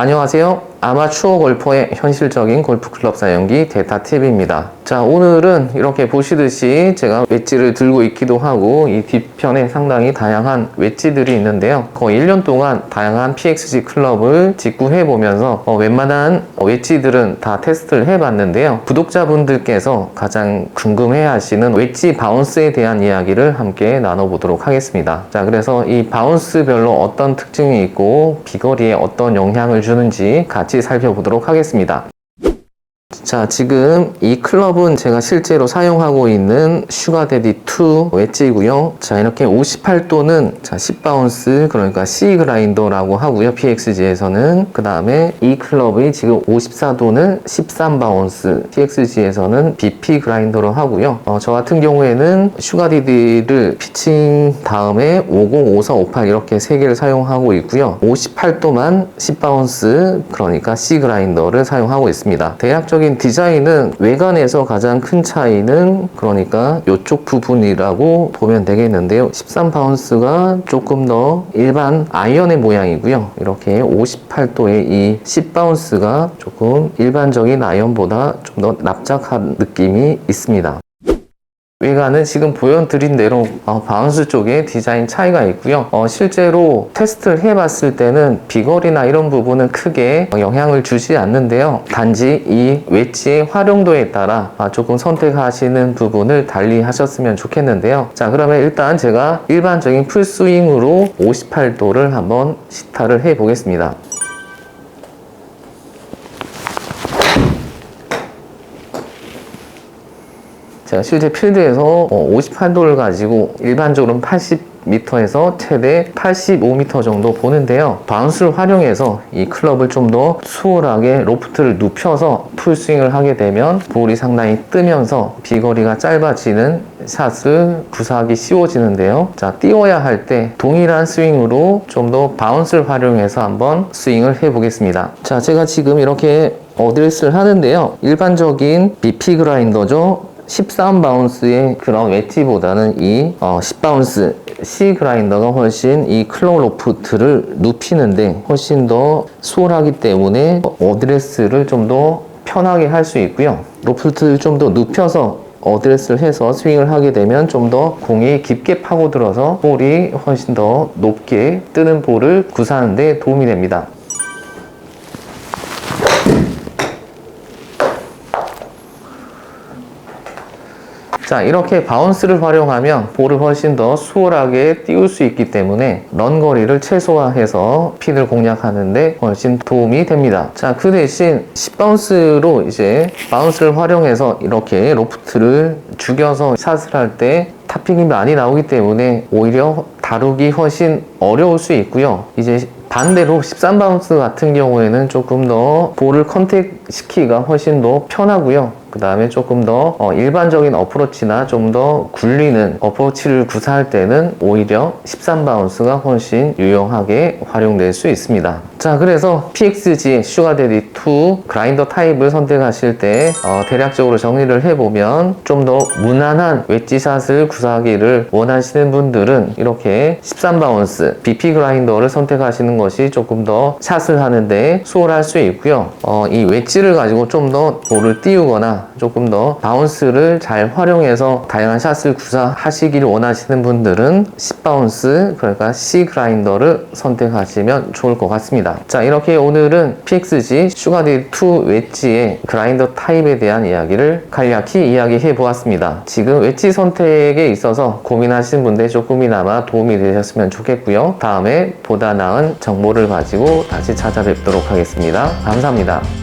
안녕하세요. 아마추어 골퍼의 현실적인 골프 클럽 사용기 데타 팁입니다. 자, 오늘은 이렇게 보시듯이 제가 웨지를 들고 있기도 하고 이 뒤편에 상당히 다양한 웨지들이 있는데요. 거의 1년 동안 다양한 PXG 클럽을 직구해 보면서 어, 웬만한 웨지들은 다 테스트를 해 봤는데요. 구독자분들께서 가장 궁금해 하시는 웨지 바운스에 대한 이야기를 함께 나눠 보도록 하겠습니다. 자, 그래서 이 바운스별로 어떤 특징이 있고 비거리에 어떤 영향을 주는지 같이 살펴보도록 하겠습니다. 자, 지금 이 클럽은 제가 실제로 사용하고 있는 슈가데디 2 웨지고요. 자, 이렇게 58도는 자, 10바운스 그러니까 C 그라인더라고 하고요. PXG에서는 그 다음에 이 클럽이 지금 54도는 13바운스 PXG에서는 BP 그라인더로 하고요. 어, 저 같은 경우에는 슈가디디를 피칭 다음에 50, 54, 58 이렇게 세 개를 사용하고 있고요. 58도만 10바운스 그러니까 C 그라인더를 사용하고 있습니다. 대략적인 디자인은 외관에서 가장 큰 차이는 그러니까 이쪽 부분이라고 보면 되겠는데요. 13바운스가 조금 더 일반 아이언의 모양이고요. 이렇게 58도의 이 10바운스가 조금 일반적인 아이언보다 좀 더 납작한 느낌이 있습니다. 외관은 지금 보여드린 대로 어, 바운스 쪽에 디자인 차이가 있고요. 어, 실제로 테스트를 해봤을 때는 비거리나 이런 부분은 크게 영향을 주지 않는데요. 단지 이 웨지의 활용도에 따라 아, 조금 선택하시는 부분을 달리 하셨으면 좋겠는데요. 자 그러면 일단 제가 일반적인 풀스윙으로 58도를 한번 시타를 해 보겠습니다. 제가 실제 필드에서 58도를 가지고 일반적으로는 80m에서 최대 85m 정도 보는데요. 바운스를 활용해서 이 클럽을 좀 더 수월하게 로프트를 눕혀서 풀스윙을 하게 되면 볼이 상당히 뜨면서 비거리가 짧아지는 샷을 구사하기 쉬워지는데요. 자, 띄워야 할 때 동일한 스윙으로 좀 더 바운스를 활용해서 한번 스윙을 해 보겠습니다. 자, 제가 지금 이렇게 어드레스를 하는데요. 일반적인 BP 그라인더죠. 13바운스의 그런 웨지보다는 이 어, 10바운스 C 그라인더가 훨씬 이 클럽 로프트를 눕히는데 훨씬 더 수월하기 때문에 어드레스를 좀 더 편하게 할 수 있고요. 로프트를 좀 더 눕혀서 어드레스를 해서 스윙을 하게 되면 좀 더 공이 깊게 파고들어서 볼이 훨씬 더 높게 뜨는 볼을 구사하는 데 도움이 됩니다. 자 이렇게 바운스를 활용하면 볼을 훨씬 더 수월하게 띄울 수 있기 때문에 런 거리를 최소화해서 핀을 공략하는데 훨씬 도움이 됩니다 자그 대신 10바운스로 이제 바운스를 활용해서 이렇게 로프트를 죽여서 샷을 할때 타핑이 많이 나오기 때문에 오히려 다루기 훨씬 어려울 수 있고요 이제 반대로 13바운스 같은 경우에는 조금 더 볼을 컨택 시키기가 훨씬 더 편하고요. 그 다음에 조금 더 어, 일반적인 어프로치나 좀 더 굴리는 어프로치를 구사할 때는 오히려 13바운스가 훨씬 유용하게 활용될 수 있습니다. 자, 그래서 PXG 슈가데디 2 그라인더 타입을 선택하실 때 어, 대략적으로 정리를 해보면 좀 더 무난한 웨지샷을 구사하기를 원하시는 분들은 이렇게 13바운스 BP 그라인더를 선택하시는 것이 조금 더 샷을 하는데 수월할 수 있고요. 어, 이 웨지를 가지고 좀 더 볼을 띄우거나 조금 더 바운스를 잘 활용해서 다양한 샷을 구사하시기를 원하시는 분들은 10바운스 그러니까 C 그라인더를 선택하시면 좋을 것 같습니다. 자 이렇게 오늘은 PXG 슈가디2 웨지의 그라인더 타입에 대한 이야기를 간략히 이야기해 보았습니다. 지금 웨지 선택에 있어서 고민하시는 분들 조금이나마 도움이 되셨으면 좋겠고요. 다음에 보다 나은 정보를 가지고 다시 찾아뵙도록 하겠습니다. 감사합니다.